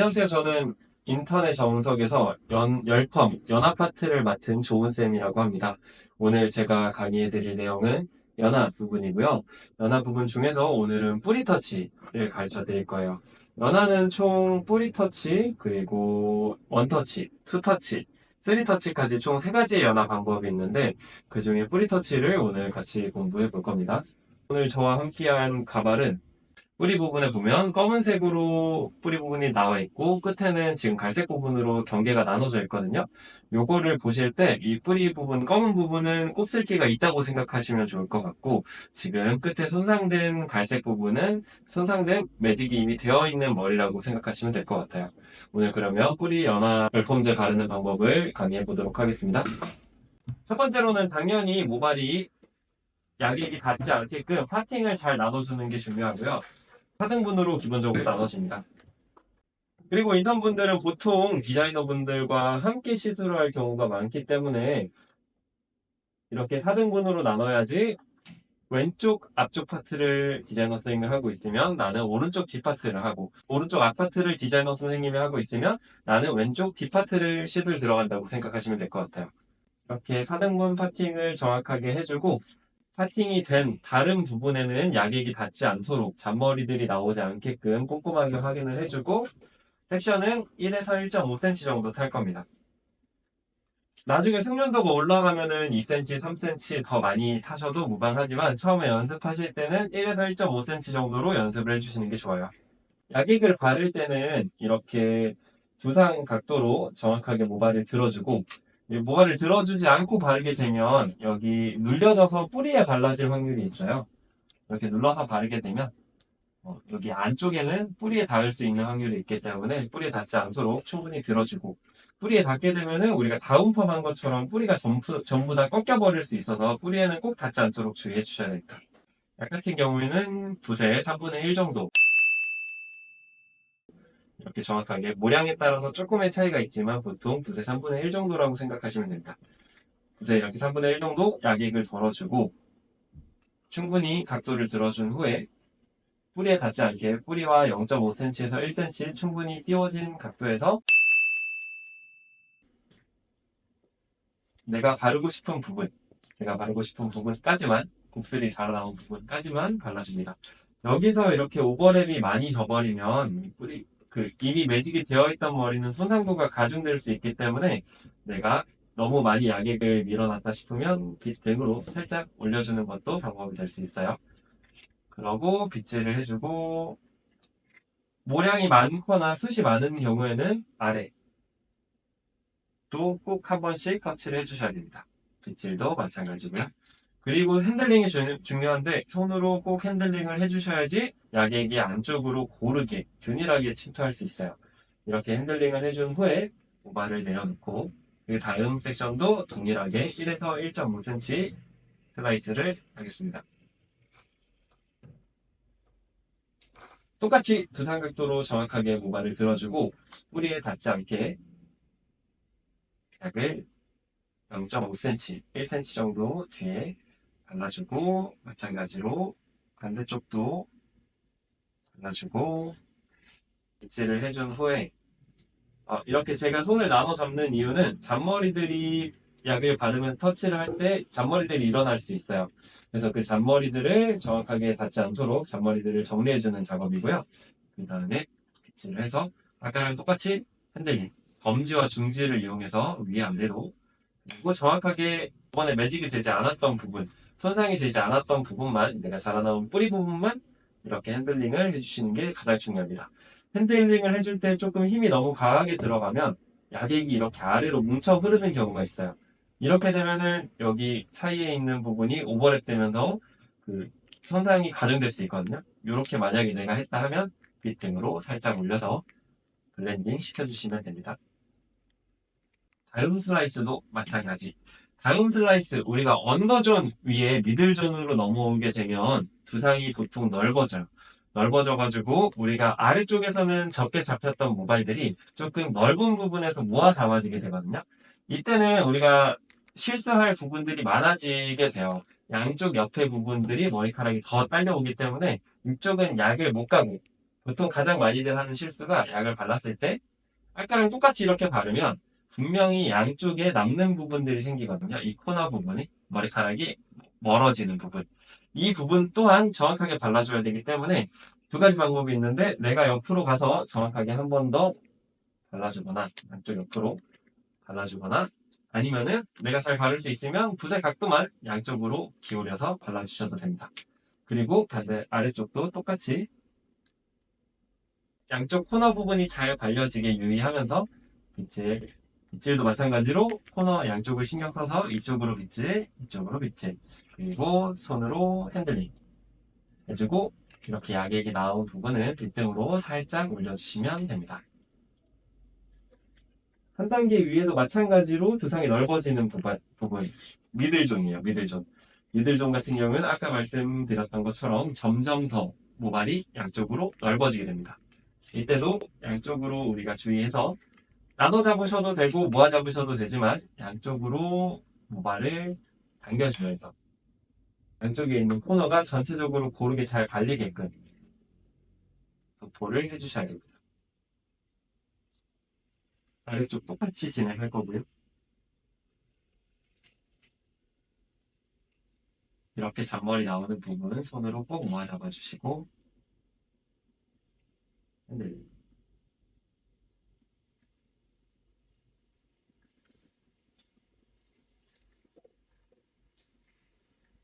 안녕하세요. 저는 인터넷 정석에서 연, 열컴, 연아파트를 맡은 조은쌤이라고 합니다. 오늘 제가 강의해드릴 내용은 연화 부분이고요. 연화 부분 중에서 오늘은 뿌리터치를 가르쳐 드릴 거예요. 연화는 총 뿌리터치, 그리고 원터치, 투터치, 쓰리터치까지 총 세 가지의 연화 방법이 있는데 그 중에 뿌리터치를 오늘 같이 공부해 볼 겁니다. 오늘 저와 함께한 가발은 뿌리 부분에 보면 검은색으로 뿌리 부분이 나와 있고 끝에는 지금 갈색 부분으로 경계가 나눠져 있거든요. 요거를 보실 때 이 뿌리 부분 검은 부분은 곱슬기가 있다고 생각하시면 좋을 것 같고 지금 끝에 손상된 갈색 부분은 손상된 매직이 이미 되어 있는 머리라고 생각하시면 될 것 같아요. 오늘 그러면 뿌리 연화 열폼제 바르는 방법을 강의해 보도록 하겠습니다. 첫 번째로는 당연히 모발이 약이 닿지 않게끔 파팅을 잘 나눠주는 게 중요하고요. 4등분으로 기본적으로 나눠집니다. 그리고 인턴분들은 보통 디자이너분들과 함께 시술을 할 경우가 많기 때문에 이렇게 4등분으로 나눠야지 왼쪽 앞쪽 파트를 디자이너 선생님이 하고 있으면 나는 오른쪽 뒷파트를 하고 오른쪽 앞파트를 디자이너 선생님이 하고 있으면 나는 왼쪽 뒷파트를 시술 들어간다고 생각하시면 될 것 같아요. 이렇게 4등분 파팅을 정확하게 해주고 파팅이 된 다른 부분에는 약액이 닿지 않도록 잔머리들이 나오지 않게끔 꼼꼼하게 확인을 해주고 섹션은 1에서 1.5cm 정도 탈 겁니다. 나중에 숙련도가 올라가면은 2cm, 3cm 더 많이 타셔도 무방하지만 처음에 연습하실 때는 1에서 1.5cm 정도로 연습을 해주시는 게 좋아요. 약액을 바를 때는 이렇게 두상 각도로 정확하게 모발을 들어주고 이 모발을 들어주지 않고 바르게 되면 여기 눌려져서 뿌리에 발라질 확률이 있어요. 이렇게 눌러서 바르게 되면 어, 여기 안쪽에는 뿌리에 닿을 수 있는 확률이 있기 때문에 뿌리에 닿지 않도록 충분히 들어주고 뿌리에 닿게 되면은 우리가 다운펌한 것처럼 뿌리가 전부, 전부 다 꺾여버릴 수 있어서 뿌리에는 꼭 닿지 않도록 주의해 주셔야 됩니다. 약 같은 경우에는 붓의 3분의 1 정도 이렇게 정확하게 모량에 따라서 조금의 차이가 있지만 보통 붓의 3분의 1 정도라고 생각하시면 됩니다. 붓의 이렇게 3분의 1 정도 약액을 덜어주고 충분히 각도를 들어준 후에 뿌리에 닿지 않게 뿌리와 0.5cm에서 1cm 충분히 띄워진 각도에서 내가 바르고 싶은 부분, 내가 바르고 싶은 부분까지만 곱슬이 자라나온 부분까지만 발라줍니다. 여기서 이렇게 오버랩이 많이 져버리면 뿌리 그 이미 매직이 되어 있던 머리는 손상도가 가중될 수 있기 때문에 내가 너무 많이 약액을 밀어놨다 싶으면 빗등으로 살짝 올려주는 것도 방법이 될 수 있어요. 그러고 빗질을 해주고 모량이 많거나 숱이 많은 경우에는 아래 또 꼭 한 번씩 터치를 해주셔야 됩니다. 빗질도 마찬가지고요. 그리고 핸들링이 주- 중요한데 손으로 꼭 핸들링을 해주셔야지 약액이 안쪽으로 고르게 균일하게 침투할 수 있어요. 이렇게 핸들링을 해준 후에 모발을 내려놓고 그 다음 섹션도 동일하게 1에서 1.5cm 슬라이스를 하겠습니다. 똑같이 그 삼각도로 정확하게 모발을 들어주고 뿌리에 닿지 않게 약을 0.5cm, 1cm 정도 뒤에 발라주고 마찬가지로 반대쪽도 발라주고 빗질을 해준 후에 어, 이렇게 제가 손을 나눠 잡는 이유는 잔머리들이 약을 바르면 터치를 할 때 잔머리들이 일어날 수 있어요. 그래서 그 잔머리들을 정확하게 닿지 않도록 잔머리들을 정리해주는 작업이고요. 그 다음에 빗질을 해서 아까랑 똑같이 핸들링, 검지와 중지를 이용해서 위에 아래로 그리고 정확하게 이번에 매직이 되지 않았던 부분, 손상이 되지 않았던 부분만 내가 자라나온 뿌리 부분만 이렇게 핸들링을 해주시는 게 가장 중요합니다. 핸들링을 해줄 때 조금 힘이 너무 강하게 들어가면 약액이 이렇게 아래로 뭉쳐 흐르는 경우가 있어요. 이렇게 되면은 여기 사이에 있는 부분이 오버랩 되면서 그 손상이 가중될 수 있거든요. 이렇게 만약에 내가 했다 하면 빗등으로 살짝 올려서 블렌딩 시켜주시면 됩니다. 다음 슬라이스도 마찬가지. 다음 슬라이스 우리가 언더존 위에 미들존으로 넘어오게 되면 두상이 보통 넓어져요. 넓어져가지고 우리가 아래쪽에서는 적게 잡혔던 모발들이 조금 넓은 부분에서 모아 잡아지게 되거든요. 이때는 우리가 실수할 부분들이 많아지게 돼요. 양쪽 옆에 부분들이 머리카락이 더 딸려오기 때문에 이쪽은 약을 못 가고 보통 가장 많이들 하는 실수가 약을 발랐을 때 아까랑 똑같이 이렇게 바르면 분명히 양쪽에 남는 부분들이 생기거든요. 이 코너 부분이 머리카락이 멀어지는 부분. 이 부분 또한 정확하게 발라줘야 되기 때문에 두 가지 방법이 있는데 내가 옆으로 가서 정확하게 한 번 더 발라주거나 양쪽 옆으로 발라주거나 아니면은 내가 잘 바를 수 있으면 붓의 각도만 양쪽으로 기울여서 발라주셔도 됩니다. 그리고 반대 아래쪽도 똑같이 양쪽 코너 부분이 잘 발려지게 유의하면서 빗질 빗질도 마찬가지로 코너 양쪽을 신경 써서 이쪽으로 빗질 이쪽으로 빗질 그리고 손으로 핸들링 해주고 이렇게 약액이 나온 부분을 빗등으로 살짝 올려주시면 됩니다. 한 단계 위에도 마찬가지로 두상이 넓어지는 부분, 부분 미들존이에요. 미들존. 미들존 같은 경우는 아까 말씀드렸던 것처럼 점점 더 모발이 양쪽으로 넓어지게 됩니다. 이때도 양쪽으로 우리가 주의해서 나눠 잡으셔도 되고 모아 잡으셔도 되지만 양쪽으로 모발을 당겨주면서 양쪽에 있는 코너가 전체적으로 고르게 잘 발리게끔 도포를 해주셔야 됩니다. 아래쪽 똑같이 진행할 거고요. 이렇게 잔머리 나오는 부분은 손으로 꼭 모아 잡아주시고 핸들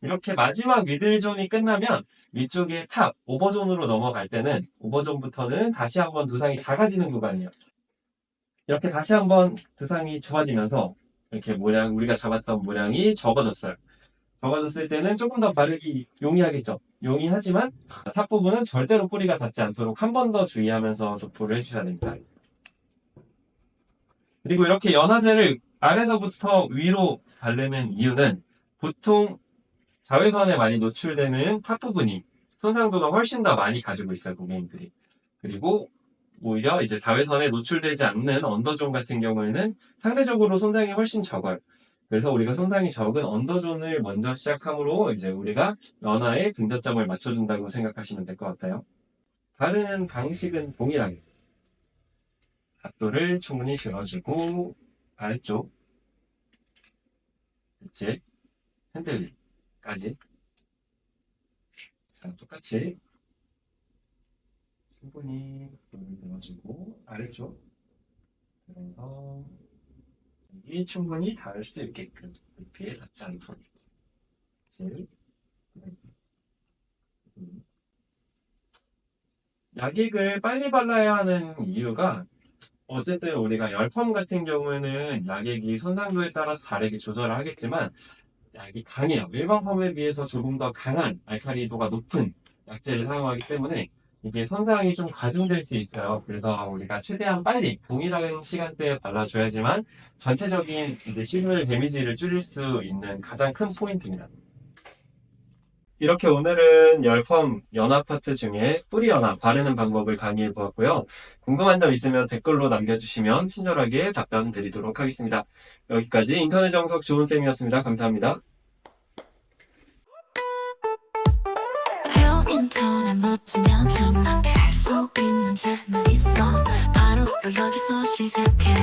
이렇게 마지막 미들존이 끝나면 위쪽에 탑, 오버존으로 넘어갈 때는 오버존부터는 다시 한번 두상이 작아지는 구간이에요. 이렇게 다시 한번 두상이 좋아지면서 이렇게 모양, 우리가 잡았던 모양이 적어졌어요. 적어졌을 때는 조금 더 바르기 용이하겠죠. 용이하지만 탑 부분은 절대로 뿌리가 닿지 않도록 한 번 더 주의하면서 도포를 해주셔야 됩니다. 그리고 이렇게 연화제를 아래서부터 위로 바르는 이유는 보통 자외선에 많이 노출되는 탑 부분이 손상도가 훨씬 더 많이 가지고 있어요, 고객님들이. 그리고 오히려 이제 자외선에 노출되지 않는 언더존 같은 경우에는 상대적으로 손상이 훨씬 적어요. 그래서 우리가 손상이 적은 언더존을 먼저 시작함으로 이제 우리가 연화에 등저점을 맞춰준다고 생각하시면 될 것 같아요. 바르는 방식은 동일하게 각도를 충분히 들어주고 아래쪽 이제 핸들 까지. 자 똑같이. 충분히 각도를 들어주고 아래쪽. 그래서 여기 충분히 닿을 수 있게끔 높이에 닿지 않도록 이제 음. 약액을 빨리 발라야 하는 이유가 어쨌든 우리가 열펌 같은 경우에는 약액이 손상도에 따라서 다르게 조절을 하겠지만 약이 강해요. 일반 펌에 비해서 조금 더 강한 알칼리도가 높은 약재를 사용하기 때문에 이게 손상이 좀 가중될 수 있어요. 그래서 우리가 최대한 빨리 동일한 시간대에 발라줘야지만 전체적인 이제 시술 데미지를 줄일 수 있는 가장 큰 포인트입니다. 이렇게 오늘은 열펌 연화 파트 중에 뿌리 연화 바르는 방법을 강의해 보았고요. 궁금한 점 있으면 댓글로 남겨주시면 친절하게 답변 드리도록 하겠습니다. 여기까지 인터넷 정석 좋은 쌤이었습니다. 감사합니다. 인터넷 멋지면 할수 있는 질문 있어 바로 여기서 시작해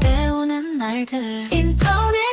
배우는 날들 인터넷